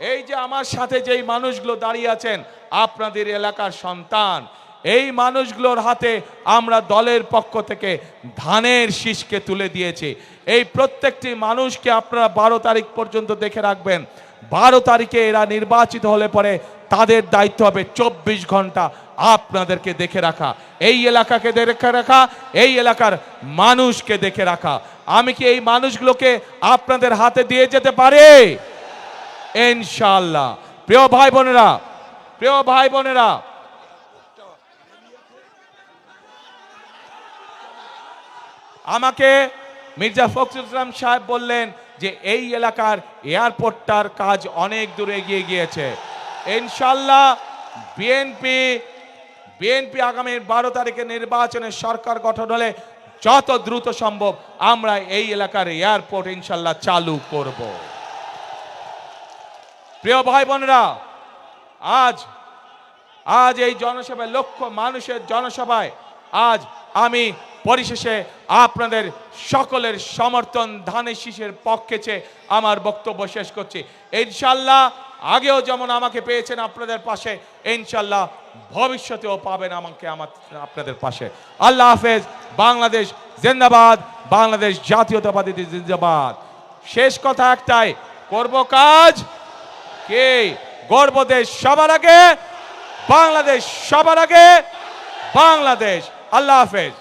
এই যে আমার সাথে যেই মানুষগুলো দাঁড়িয়ে আছেন, আপনাদের এলাকার সন্তান, এই মানুষগুলোর হাতে আমরা দলের পক্ষ থেকে ধানের শীষকে তুলে দিয়েছি। এই প্রত্যেকটি মানুষকে আপনারা বারো তারিখ পর্যন্ত দেখে রাখবেন। বারো তারিখে এরা নির্বাচিত হলে পরে তাদের দায়িত্ব হবে চব্বিশ ঘণ্টা আপনাদেরকে দেখে রাখা। এই এলাকাকে দেখে রাখা, এই এলাকার মানুষকে দেখে রাখা। আমি কি এই মানুষগুলোকে আপনাদের হাতে দিয়ে যেতে পারে? ইনশাল্লাহ প্রিয় ভাই বোনেরা, প্রিয় ভাই বোনেরা। আমাকে মির্জা ফখরুল ইসলাম সাহেব বললেন যে এই এলাকার এয়ারপোর্টটার কাজ অনেক দূর এগিয়ে গিয়েছে। ইনশাল্লাহ বিএনপি বিএনপি আগামী বারো তারিখে নির্বাচনে সরকার গঠন হলে যত দ্রুত সম্ভব আমরা এই এলাকার এয়ারপোর্ট ইনশাল্লাহ চালু করব। প্রিয় ভাই বোনেরা, আজ আজ এই জনসভায় লক্ষ মানুষের জনসভায় আজ আমি পরিশেষে আপনাদের সকলের সমর্থন ধানের শীষের পক্ষে চেয়ে আমার বক্তব্য শেষ করছি। ইনশাল্লাহ আগেও যেমন আমাকে পেয়েছেন আপনাদের পাশে ইনশাল্লাহ ভবিষ্যতেও পাবেন আমাকে আমার, আপনাদের পাশে। আল্লাহ হাফেজ, বাংলাদেশ জিন্দাবাদ, বাংলাদেশ জাতীয়তাবাদী জিন্দাবাদ। শেষ কথা একটাই, করব কাজ কে? গর্বদেশ সবার আগে বাংলাদেশ সবার আগে বাংলাদেশ। আল্লাহ হাফেজ।